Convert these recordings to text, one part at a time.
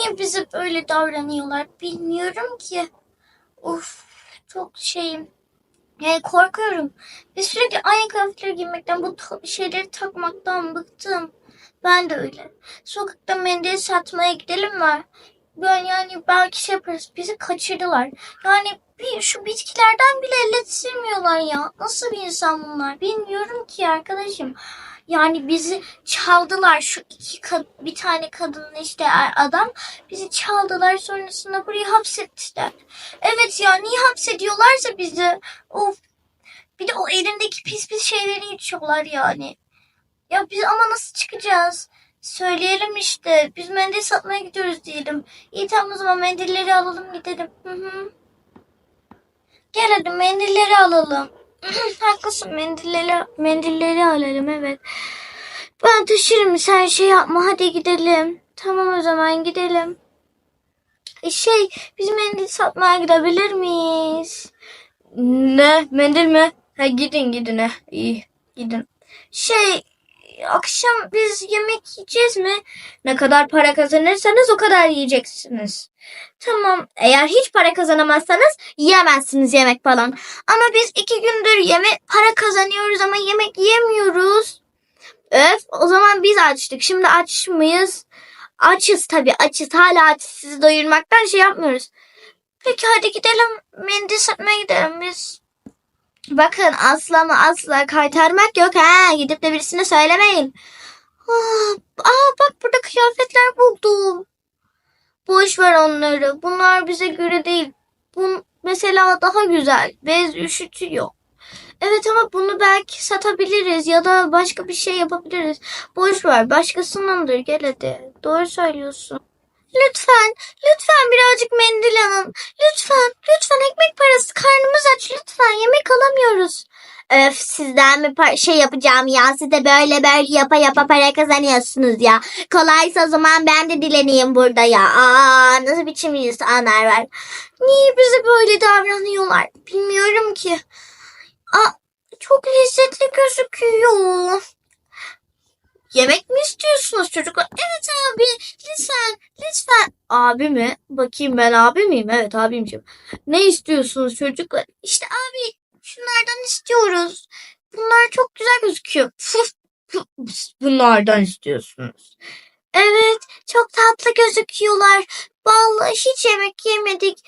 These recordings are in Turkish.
niye bize böyle davranıyorlar bilmiyorum ki. Of çok şeyim. Yani korkuyorum. Biz sürekli aynı kıyafetleri giymekten, bu şeyleri takmaktan bıktım. Ben de öyle. Sokakta mendil satmaya gidelim mi? Ben yani belki şey yaparız. Bizi kaçırdılar. Yani bir, şu bitkilerden bile elle silmiyorlar ya. Nasıl bir insan bunlar? Bilmiyorum ki arkadaşım. Yani bizi çaldılar şu iki kad- bir tane kadın işte adam bizi çaldılar sonrasında buraya hapsettiler. Evet ya niye hapsediyorlarsa bizi of bir de o elindeki pis pis şeyleri içiyorlar yani. Ya biz ama nasıl çıkacağız? Söyleyelim işte. Biz mendil satmaya gidiyoruz diyelim. İyi tamam o zaman mendilleri alalım gidelim. Hı hı. Gel hadi mendilleri alalım. Haklısın mendilleri, mendilleri alalım evet. Ben taşırım sen şey yapma hadi gidelim. Tamam o zaman gidelim. E, Şey biz mendil satmaya gidebilir miyiz? Ne? Mendil mi? Ha gidin gidin ha. İyi gidin. Şey akşam biz yemek yiyeceğiz mi? Ne kadar para kazanırsanız o kadar yiyeceksiniz. Tamam Eğer hiç para kazanamazsanız yiyemezsiniz yemek falan. ama biz iki gündür yemek para kazanıyoruz ama yemek yemiyoruz. Öf o zaman biz açtık. Şimdi aç mıyız? Açız tabii açız. Hala açız. Sizi doyurmaktan şey yapmıyoruz. Peki hadi gidelim mendil satmaya gidelim biz. Bakın asla mı asla kaytarmak yok ha. Gidip de birisine söylemeyin. Aa, aa bak burada kıyafetler buldum. Boş ver onları. Bunlar bize göre değil. Bu mesela daha güzel. Bez üşütüyor. Evet ama bunu belki satabiliriz ya da başka bir şey yapabiliriz. Boş ver. Başkasınındır. Gel hadi. Doğru söylüyorsun. Lütfen, lütfen birazcık mendil alın. Lütfen, lütfen ekmek parası. Karnımız aç lütfen. Yemek alamıyoruz. Öf sizden mi şey yapacağım ya? Siz de böyle böyle yapa yapa para kazanıyorsunuz ya. Kolaysa o zaman ben de dileneyim burada ya. Aa nasıl biçim insanlar var. Niye bize böyle davranıyorlar? Bilmiyorum ki. Aa, çok lezzetli gözüküyor. Yemek mi istiyorsunuz çocuklar? Evet abi lütfen lütfen. Abi mi? Bakayım ben abi miyim? Evet abimciğim. Ne istiyorsunuz çocuklar? İşte abi şunlardan istiyoruz. Bunlar çok güzel gözüküyor. Bunlardan istiyorsunuz. Evet, çok tatlı gözüküyorlar. Vallahi hiç yemek yemedik.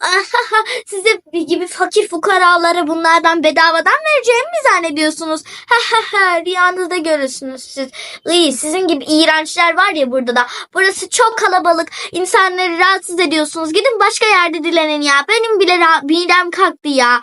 Size gibi fakir fukaraları bunlardan bedavadan vereceğimi mi zannediyorsunuz? Rüyanızda görürsünüz siz. İyi, sizin gibi iğrençler var ya burada da. Burası çok kalabalık. İnsanları rahatsız ediyorsunuz. Gidin başka yerde dilenin ya. Benim bile midem kalktı ya.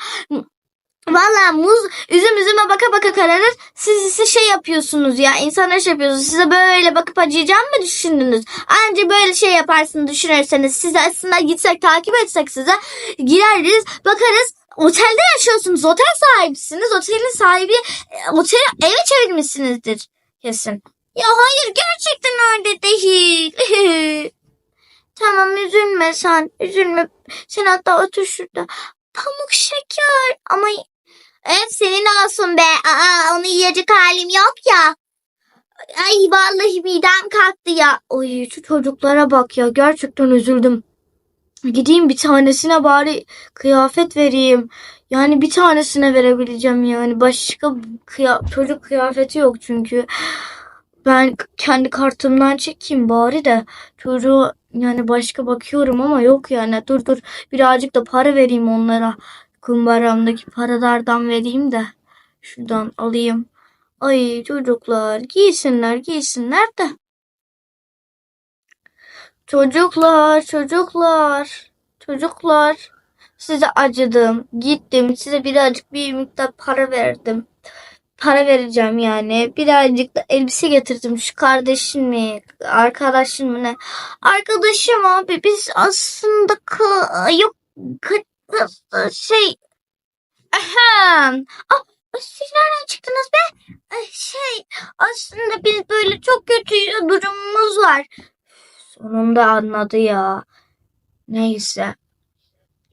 Valla muz üzüm üzüme baka baka kararır. Siz ise şey yapıyorsunuz ya. İnsanlar şey yapıyorsunuz. Size böyle bakıp acıyacağım mı düşündünüz? Anca böyle şey yaparsın düşünürseniz. Siz aslında gitsek takip etsek size. Gireriz bakarız. Otelde yaşıyorsunuz. Otel sahibisiniz. Otelin sahibi e, oteli eve çevirmişsinizdir. Kesin. Ya hayır gerçekten öyle değil. tamam üzülme sen. Üzülme. Sen hatta otur şurada. Pamuk şeker. Ama Evet senin olsun be. Aa, onu yiyecek halim yok ya. Ay vallahi midem kalktı ya. Oy şu çocuklara bak ya. Gerçekten üzüldüm. Gideyim bir tanesine bari kıyafet vereyim. Yani bir tanesine verebileceğim yani. Başka kıya çocuk kıyafeti yok çünkü. Ben kendi kartımdan çekeyim bari de çocuğu yani başka bakıyorum ama yok yani. Dur dur birazcık da para vereyim onlara. Kumbaramdaki paralardan vereyim de şuradan alayım. Ay çocuklar giysinler giysinler de. Çocuklar çocuklar çocuklar size acıdım gittim size birazcık bir miktar para verdim. Para vereceğim yani. Birazcık da elbise getirdim. Şu kardeşin mi? Arkadaşın mı ne? Arkadaşım abi biz aslında yok ka- şey Ahem. Ah, siz nereden çıktınız be? Ay, Şey, aslında biz böyle çok kötü durumumuz var. Sonunda anladı ya. Neyse.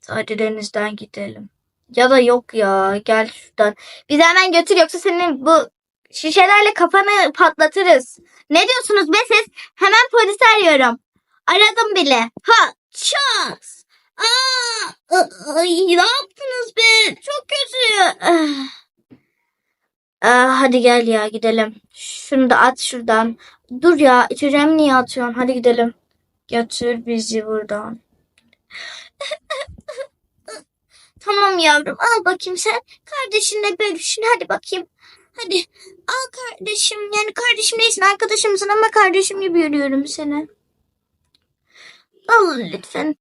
Hadi denizden gidelim. Ya da yok ya. Gel şuradan. Bizi hemen götür yoksa senin bu şişelerle kafanı patlatırız. Ne diyorsunuz be siz? Hemen polisi arıyorum. Aradım bile. Ha ças. Aa, ne yaptınız be? Çok kötü. Ah. Aa, hadi gel ya gidelim. Şunu da at şuradan. Dur ya içeceğimi niye atıyorsun? Hadi gidelim. Götür bizi buradan. Tamam yavrum al bakayım sen. Kardeşinle bölüşün hadi bakayım. Hadi al kardeşim. Yani kardeşim değilsin arkadaşımsın ama kardeşim gibi görüyorum seni. Al lütfen.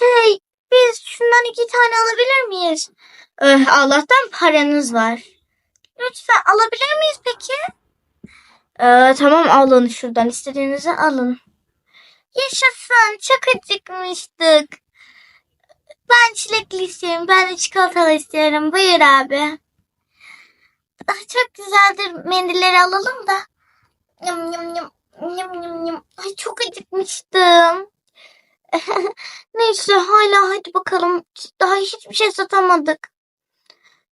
Şey biz şundan iki tane alabilir miyiz? Eh, Allah'tan paranız var. Lütfen alabilir miyiz peki? Ee, tamam alın şuradan istediğinizi alın. Yaşasın çok acıkmıştık. Ben çilekli istiyorum. Ben de çikolatalı istiyorum. Buyur abi. Ah, çok güzeldir. Mendilleri alalım da. Yum yum yum. Yum yum yum. Ay çok acıkmıştım. Neyse hala hadi bakalım. Daha hiçbir şey satamadık.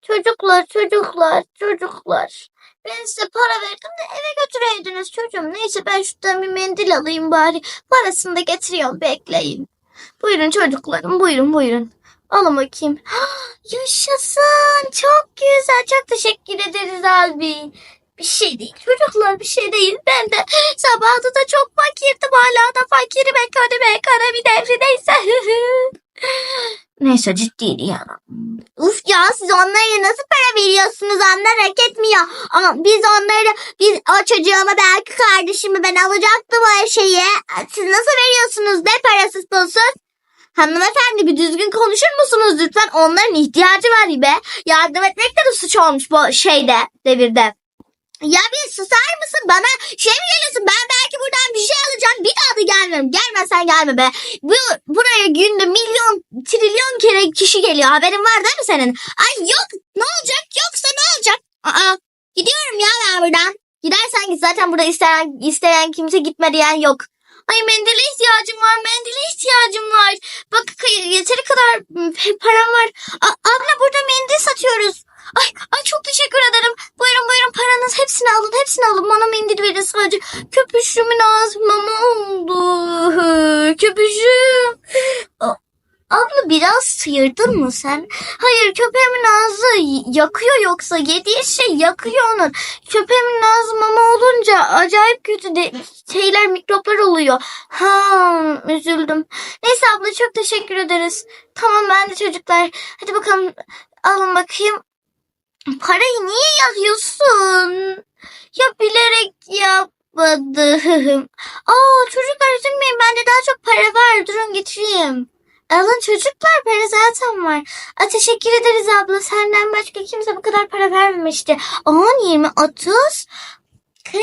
Çocuklar, çocuklar, çocuklar. Ben size para verdim de eve götüreydiniz çocuğum. Neyse ben şuradan bir mendil alayım bari. Parasını da getiriyorum bekleyin. Buyurun çocuklarım buyurun buyurun. Alın bakayım. Yaşasın. Çok güzel. Çok teşekkür ederiz abi. Bir şey değil. Çocuklar bir şey değil. Ben de sabahta da çok fakirdim. Hala da fakirim. Ekonomi ekonomi devri neyse. neyse ciddi ya. Uf ya siz onlara nasıl para veriyorsunuz onlar hak etmiyor. Ama biz onları biz o çocuğuma belki kardeşimi ben alacaktım o şeyi. Siz nasıl veriyorsunuz ne parasız pulsuz? Hanımefendi bir düzgün konuşur musunuz lütfen? Onların ihtiyacı var be. Yardım etmek de suç olmuş bu şeyde, devirde. Ya bir susar mısın? Bana şey mi geliyorsun? Ben belki buradan bir şey alacağım. Bir daha da gelmiyorum. Gelmezsen gelme be. Bu, buraya günde milyon, trilyon kere kişi geliyor. Haberin var değil mi senin? Ay yok. Ne olacak? Yoksa ne olacak? Aa, gidiyorum ya ben buradan. Gidersen git. Zaten burada isteyen, isteyen kimse gitme diyen yok. Ay mendile ihtiyacım var. Mendile ihtiyacım var. Bak yeteri kadar m, param var. A- abla burada mendil satıyoruz. Ay, ay çok teşekkür ederim. Buyurun buyurun paranız hepsini alın hepsini alın. Bana mendil verin sadece. Köpüşümün ağzı mama oldu. Köpüşüm. Abla biraz sıyırdın mı sen? Hayır köpeğimin ağzı yakıyor yoksa yediği şey yakıyor onu. Köpeğimin ağzı mama olunca acayip kötü de şeyler mikroplar oluyor. Ha üzüldüm. Neyse abla çok teşekkür ederiz. Tamam ben de çocuklar. Hadi bakalım alın bakayım. Parayı niye yakıyorsun? Ya bilerek yapmadım. Aa çocuklar üzülmeyin bende daha çok para var. Durun getireyim. Alın çocuklar para zaten var. Aa, teşekkür ederiz abla. Senden başka kimse bu kadar para vermemişti. 10, 20, 30, 40,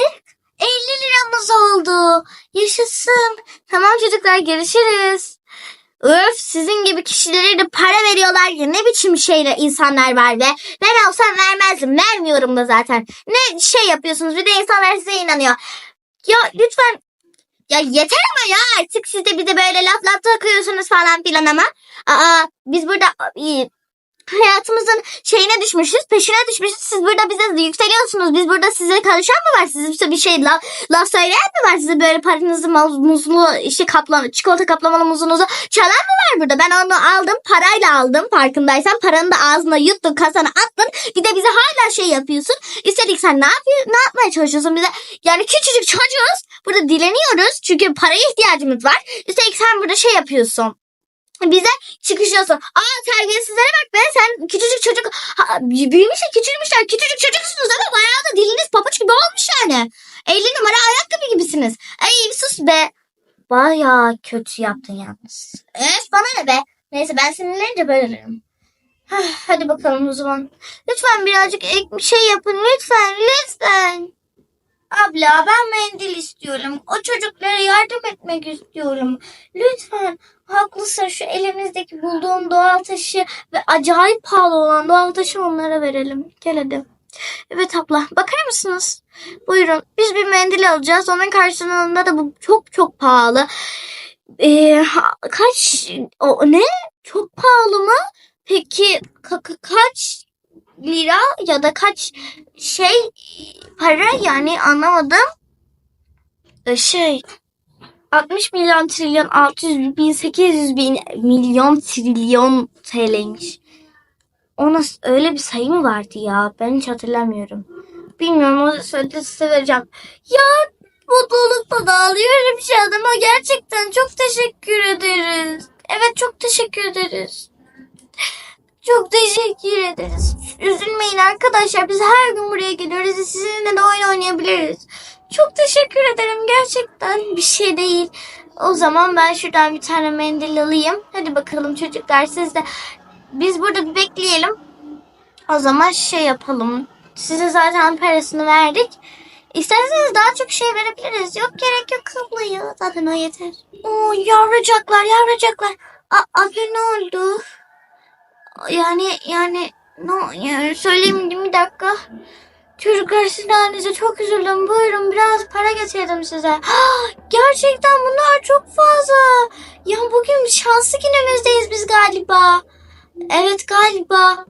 50 liramız oldu. Yaşasın. Tamam çocuklar görüşürüz. Öf sizin gibi kişilere de para veriyorlar ya ne biçim şeyler insanlar var be. Ben olsam vermezdim. Vermiyorum da zaten. Ne şey yapıyorsunuz bir de insanlar size inanıyor. Ya lütfen ya yeter ama ya artık siz de bize böyle laf laf takıyorsunuz falan filan ama. Aa biz burada hayatımızın şeyine düşmüşüz, peşine düşmüşüz. Siz burada bize yükseliyorsunuz. Biz burada size karışan mı var? Size bir şey laf, laf söyleyen mi var? Size böyle paranızı, muz- muzlu, işte kaplama, çikolata kaplamalı muzunuzu çalan mı var burada? Ben onu aldım, parayla aldım farkındaysan. Paranı da ağzına yuttun, kasana attın. Bir de bize hala şey yapıyorsun. Üstelik sen ne yapıyorsun? Ne yapmaya çalışıyorsun bize? Yani küçücük çocuğuz. Burada dileniyoruz. Çünkü paraya ihtiyacımız var. Üstelik sen burada şey yapıyorsun. Bize çıkışıyorsun. Aa terbiyesizlere bak be sen küçücük çocuk ha, büyümüşler küçülmüşler küçücük çocuksunuz ama bayağı da diliniz pabuç gibi olmuş yani. 50 numara ayakkabı gibisiniz. Ay sus be. Bayağı kötü yaptın yalnız. Evet bana ne be. Neyse ben sinirlenince bölerim. Hah, Hadi bakalım o zaman. Lütfen birazcık ek şey yapın lütfen lütfen. Abla ben mendil istiyorum. O çocuklara yardım etmek istiyorum. Lütfen haklısın şu elimizdeki bulduğum doğal taşı ve acayip pahalı olan doğal taşı onlara verelim. Gel hadi. Evet abla bakar mısınız? Buyurun biz bir mendil alacağız. Onun karşılığında da bu çok çok pahalı. Ee, kaç o ne? Çok pahalı mı? Peki ka- kaç lira ya da kaç şey para yani anlamadım. Ee, şey 60 milyon trilyon 600 bin 800 bin milyon trilyon TL'ymiş. O nasıl öyle bir sayı mı vardı ya? Ben hiç hatırlamıyorum. Bilmiyorum o söyledi size vereceğim. Ya mutlulukla dağılıyorum şu an ama gerçekten çok teşekkür ederiz. Evet çok teşekkür ederiz. Çok teşekkür ederiz. Üzülmeyin arkadaşlar. Biz her gün buraya geliyoruz. Sizinle de oyun oynayabiliriz. Çok teşekkür ederim. Gerçekten bir şey değil. O zaman ben şuradan bir tane mendil alayım. Hadi bakalım çocuklar siz de. Biz burada bir bekleyelim. O zaman şey yapalım. Size zaten parasını verdik. İsterseniz daha çok şey verebiliriz. Yok gerek yok abla ya. Zaten o yeter. Oo yavrucaklar yavrucaklar. A abi ne oldu? Yani yani ne yani söyleyeyim bir dakika. Çocuklar sizin halinize çok üzüldüm. Buyurun biraz para getirdim size. Ah, Gerçekten bunlar çok fazla. Ya bugün şanslı günümüzdeyiz biz galiba. Evet galiba.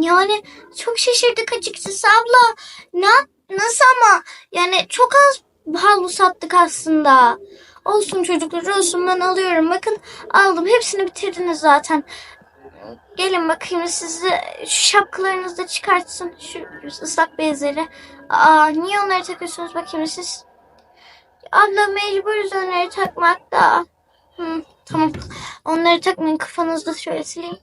Yani çok şaşırdık açıkçası abla. Ne, nasıl ama? Yani çok az havlu sattık aslında. Olsun çocuklar olsun ben alıyorum. Bakın aldım. Hepsini bitirdiniz zaten. Gelin bakayım sizi şu şapkalarınızı da çıkartsın. Şu ıslak bezleri. Aa, niye onları takıyorsunuz bakayım siz? Abla mecburuz onları takmakta. Hı, tamam. Onları takmayın kafanızda şöyle sileyim.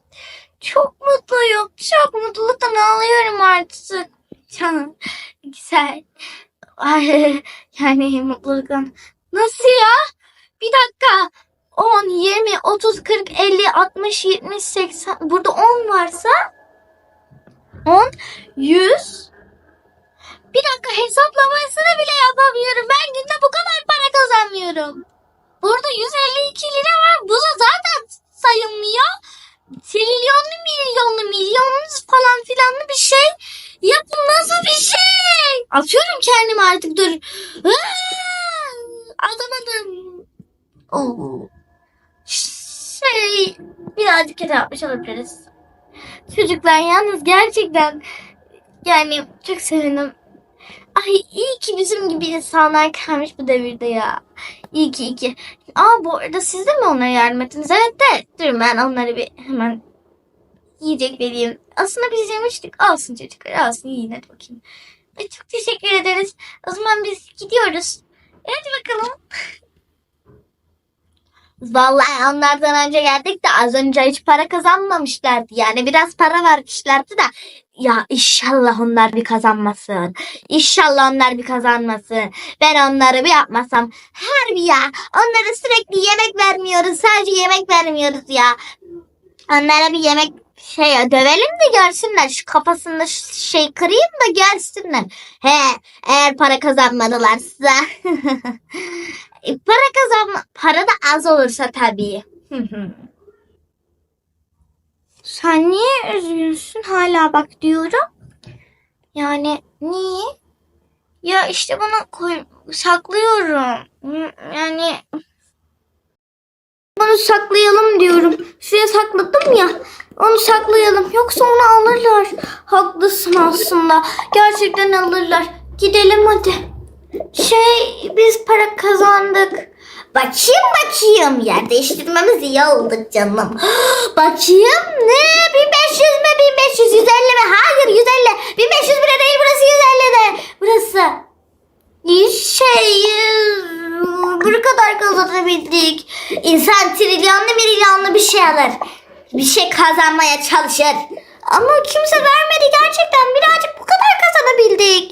Çok mutluyum. Çok mutluluktan ağlıyorum artık. Canım. Güzel. Ay, yani mutluluktan. Nasıl ya? Bir dakika. 10, 20, 30, 40, 50, 60, 70, 80. Burada 10 varsa 10, 100. Bir dakika hesaplamasını bile yapamıyorum. Ben günde bu kadar para kazanmıyorum. Burada 152 lira var. Bu da zaten sayılmıyor. Trilyonlu milyonlu milyonlu falan filanlı bir şey. Ya bu nasıl bir şey? Atıyorum kendimi artık dur. Aa, Atamadım. Oo. Şey birazcık kötü yapmış olabiliriz. Çocuklar yalnız gerçekten yani çok sevindim. Ay iyi ki bizim gibi insanlar kalmış bu devirde ya. İyi ki iyi ki. Aa bu arada siz de mi onlara yardım ettiniz? Evet de durun ben onları bir hemen yiyecek vereyim. Aslında biz yemiştik. Alsın çocuklar alsın yiyin hadi bakayım. Ay, çok teşekkür ederiz. O zaman biz gidiyoruz. Hadi bakalım. Vallahi onlardan önce geldik de az önce hiç para kazanmamışlardı. Yani biraz para vermişlerdi de ya inşallah onlar bir kazanmasın. İnşallah onlar bir kazanmasın. Ben onları bir yapmasam. Harbi ya. Onlara sürekli yemek vermiyoruz. Sadece yemek vermiyoruz ya. Onlara bir yemek şey dövelim de görsünler. Şu kafasında şu şey kırayım da görsünler. He eğer para kazanmadılarsa. E, para kazanma para da az olursa tabii. Sen niye üzgünsün hala bak diyorum. Yani niye? Ya işte bunu koy saklıyorum. Yani bunu saklayalım diyorum. Şuraya sakladım ya. Onu saklayalım. Yoksa onu alırlar. Haklısın aslında. Gerçekten alırlar. Gidelim hadi. Şey biz para kazandık. Bakayım bakayım. Yer değiştirmemiz iyi oldu canım. bakayım ne? 1500 mi? 1500 150 mi? Hayır 150. 1500 bile değil burası 150 de. Burası. Şey bu kadar kazanabildik. İnsan trilyonlu milyonlu bir şey alır. Bir şey kazanmaya çalışır. Ama kimse vermedi gerçekten. Birazcık bu kadar kazanabildik.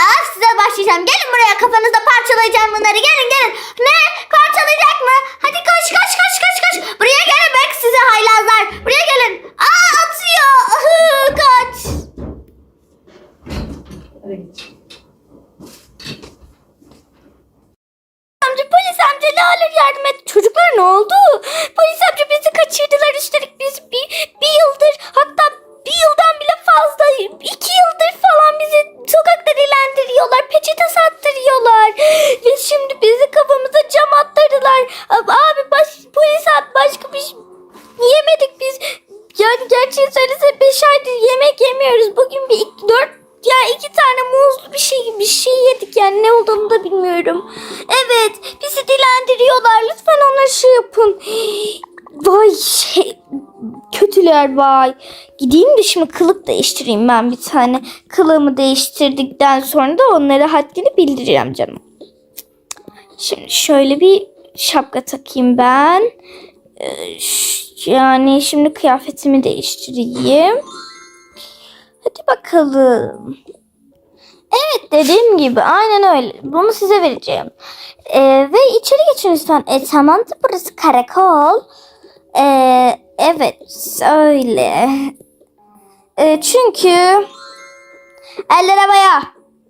Aa size başlayacağım. Gelin buraya kafanızda parçalayacağım bunları. Gelin gelin. Ne? Parçalayacak mı? Hadi koş koş koş koş koş. Buraya gelin bak size haylazlar. Buraya gelin. Aa atıyor. Kaç. amca polis amca ne olur yardım et. Çocuklar ne oldu? Polis amca bizi kaçırdılar üstelik biz bir, bir yıldır hatta bir yıldan bile fazla iki yıldır falan bizi sokakta dilendiriyorlar. Peçete sattırıyorlar. Ve şimdi bizi kafamıza cam attırdılar. Abi baş, polis abi başka bir şey yemedik biz. Yani gerçeği söylese 5 aydır yemiyoruz. Bugün bir iki, dört ya iki tane muzlu bir şey bir şey yedik yani ne olduğunu da bilmiyorum. Evet bizi veriyorlar. Lütfen onlara şey yapın. Vay şey, kötüler vay. Gideyim de şimdi kılık değiştireyim ben bir tane. Kılığımı değiştirdikten sonra da onlara haddini bildireceğim canım. Şimdi şöyle bir şapka takayım ben. Ee, yani şimdi kıyafetimi değiştireyim. Hadi bakalım. Evet dediğim gibi aynen öyle. Bunu size vereceğim. Ee, ve içeri geçin lütfen. E tamam burası karakol. Ee, evet öyle. Ee, çünkü eller havaya.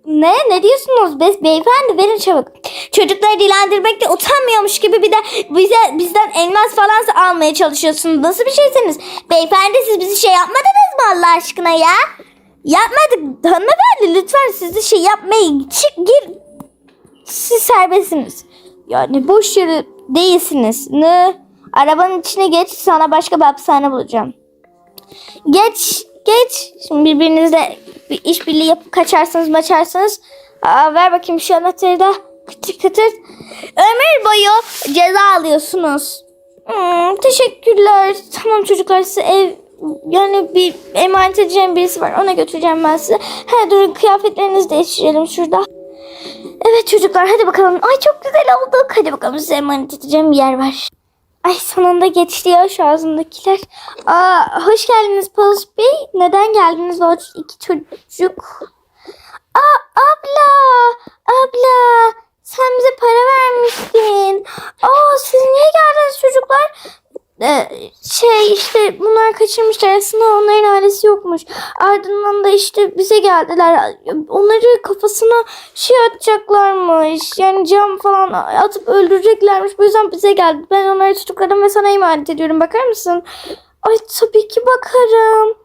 Ne? Ne diyorsunuz? Be beyefendi verin çabuk. Çocukları dilendirmekte utanmıyormuş gibi bir de bize bizden elmas falan almaya çalışıyorsunuz. Nasıl bir şeysiniz? Beyefendi siz bizi şey yapmadınız mı Allah aşkına ya? Yapmadık. Hanımefendi lütfen siz de şey yapmayın. Çık gir. Siz serbestsiniz. Yani boş yere değilsiniz. Ne? Arabanın içine geç sana başka bir hapishane bulacağım. Geç, geç. Şimdi birbirinizle bir işbirliği yapıp kaçarsınız maçarsınız. Aa, ver bakayım şu anahtarı da. Kıtır kıtır. Ömür boyu ceza alıyorsunuz. Hmm, teşekkürler. Tamam çocuklar size ev yani bir emanet edeceğim birisi var. Ona götüreceğim ben size. He durun kıyafetlerinizi değiştirelim şurada. Evet çocuklar hadi bakalım. Ay çok güzel olduk. Hadi bakalım size emanet edeceğim bir yer var. Ay sonunda geçti ya şu ağzımdakiler. Aa, hoş geldiniz Paulus Bey. Neden geldiniz o iki çocuk? Aa, abla, abla. Sen bize para vermiştin. Aa, siz niye geldiniz çocuklar? Ee, şey işte bunlar kaçırmışlar. Aslında onların ailesi yokmuş. Ardından da işte bize geldiler. Onları kafasına şey atacaklarmış. Yani cam falan atıp öldüreceklermiş. Bu yüzden bize geldi. Ben onları tutukladım ve sana emanet ediyorum. Bakar mısın? Ay tabii ki bakarım.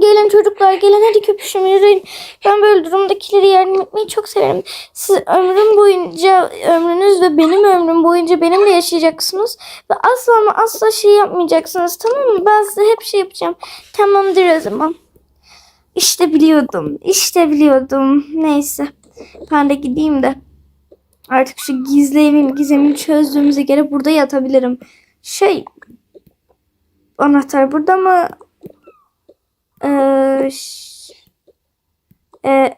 Gelin çocuklar gelin hadi köpüşüm yürüyün. Ben böyle durumdakileri yardım etmeyi çok severim. Siz ömrüm boyunca ömrünüz ve benim ömrüm boyunca benimle yaşayacaksınız. Ve asla ama asla şey yapmayacaksınız tamam mı? Ben size hep şey yapacağım. Tamamdır o zaman. İşte biliyordum. İşte biliyordum. Neyse. Ben de gideyim de. Artık şu gizli evin gizemini çözdüğümüze göre burada yatabilirim. Şey. Anahtar burada mı? Ee, Ee,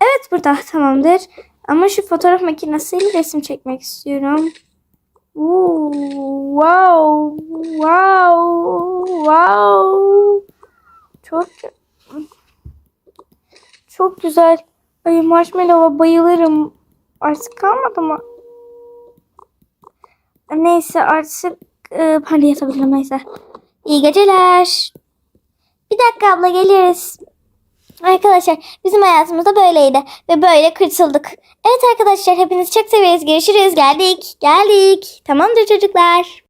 evet burada tamamdır. Ama şu fotoğraf makinesiyle resim çekmek istiyorum. Oo, wow, wow, wow. Çok çok güzel. Ay marshmallow'a bayılırım. Artık kalmadı mı? Neyse artık e, de yatabilirim neyse. İyi geceler. Bir dakika abla geliriz. Arkadaşlar bizim hayatımızda böyleydi ve böyle kırtıldık. Evet arkadaşlar hepinizi çok severiz. Görüşürüz. Geldik. Geldik. Tamamdır çocuklar.